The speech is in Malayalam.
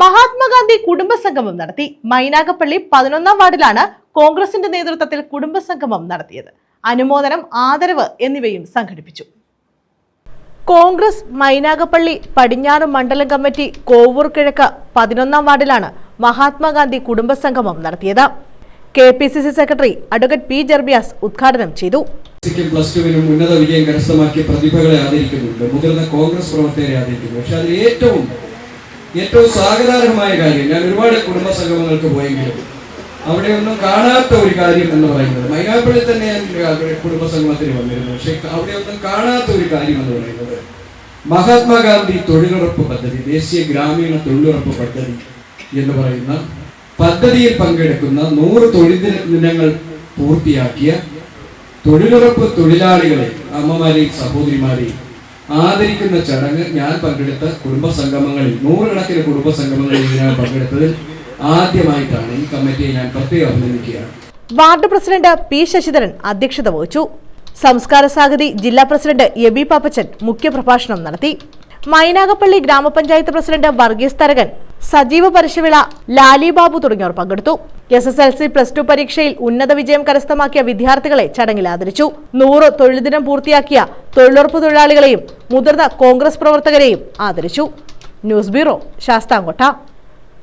മഹാത്മാഗാന്ധി കുടുംബസംഗമം നടത്തി. മൈനാഗപ്പള്ളി പതിനൊന്നാം വാർഡിലാണ് കോൺഗ്രസിന്റെ നേതൃത്വത്തിൽ കുടുംബസംഗമം നടത്തിയത്. അനുമോദനം ആദരവ് എന്നിവയും സംഘടിപ്പിച്ചു. കോൺഗ്രസ് മൈനാഗപ്പള്ളി പടിഞ്ഞാറ് മണ്ഡലം കമ്മിറ്റി കോവൂർ കിഴക്ക് പതിനൊന്നാം വാർഡിലാണ് മഹാത്മാഗാന്ധി കുടുംബസംഗമം നടത്തിയത്. K P C C secretary advocate P Jarbiyas ഉദ്ഘാടനം ചെയ്തു. പ്ലസ് ടുവിനും ഉന്നത വിജയം കരസ്ഥമാക്കിയ പ്രതിഭകളെ ആദരിക്കുന്നുണ്ട്. മുതിർന്ന കോൺഗ്രസ് പ്രവർത്തകരെ ആദരിക്കുന്നു. പക്ഷെ അതിൽ ഏറ്റവും ഏറ്റവും സ്വാഗതാർഹമായ കാര്യം ഞാൻ ഒരുപാട് കുടുംബ സംഗമങ്ങൾക്ക് പോയെങ്കിലും അവിടെയൊന്നും കാണാത്ത ഒരു കാര്യം എന്ന് പറയുന്നത് മൈനാപ്പള്ളി തന്നെ ഞാൻ അവിടെ കുടുംബ സംഗമത്തിന് വന്നിരുന്നു. പക്ഷെ അവിടെ ഒന്നും കാണാത്ത ഒരു കാര്യം എന്ന് പറയുന്നത് മഹാത്മാഗാന്ധി തൊഴിലുറപ്പ് പദ്ധതി ദേശീയ ഗ്രാമീണ തൊഴിലുറപ്പ് പദ്ധതി എന്ന് പറയുന്ന പദ്ധതിയിൽ പങ്കെടുക്കുന്ന നൂറ് തൊഴിൽ ദിനങ്ങൾ പൂർത്തിയാക്കിയ തൊഴിലുറപ്പ് തൊഴിലാളികളെ അമ്മമാരെയും സഹോദരിമാരെയും ആദരിക്കുന്ന ചടങ്ങ് ഞാൻ പങ്കെടുത്ത കുടുംബ സംഗമങ്ങളിൽ നൂറുകണക്കിന് കുടുംബ സംഗമങ്ങളിൽ ഞാൻ പങ്കെടുത്തതിൽ ആദ്യമായിട്ടാണ് ഈ കമ്മിറ്റിയെ ഞാൻ പ്രത്യേകം അഭിനന്ദിക്കുകയാണ്. വാർഡ് പ്രസിഡന്റ് പി ശശിധരൻ അധ്യക്ഷത വഹിച്ചു. സംസ്കാര സാഗതി ജില്ലാ പ്രസിഡന്റ് എബി പാപ്പച്ചൻ മുഖ്യപ്രഭാഷണം നടത്തി. മൈനാഗപ്പള്ളി ഗ്രാമപഞ്ചായത്ത് പ്രസിഡന്റ് വർഗീസ് തരകൻ സജീവ പരശുവിള ലാലി ബാബു തുടങ്ങിയവർ പങ്കെടുത്തു. S S L C plus two പരീക്ഷയിൽ ഉന്നത വിജയം കരസ്ഥമാക്കിയ വിദ്യാർത്ഥികളെ ചടങ്ങിൽ ആദരിച്ചു. നൂറ് തൊഴിൽ ദിനം പൂർത്തിയാക്കിയ തൊഴിലുറപ്പ് തൊഴിലാളികളെയും മുതിർന്ന കോൺഗ്രസ് പ്രവർത്തകരെയും ആദരിച്ചു. News bureau Sasthamkotta.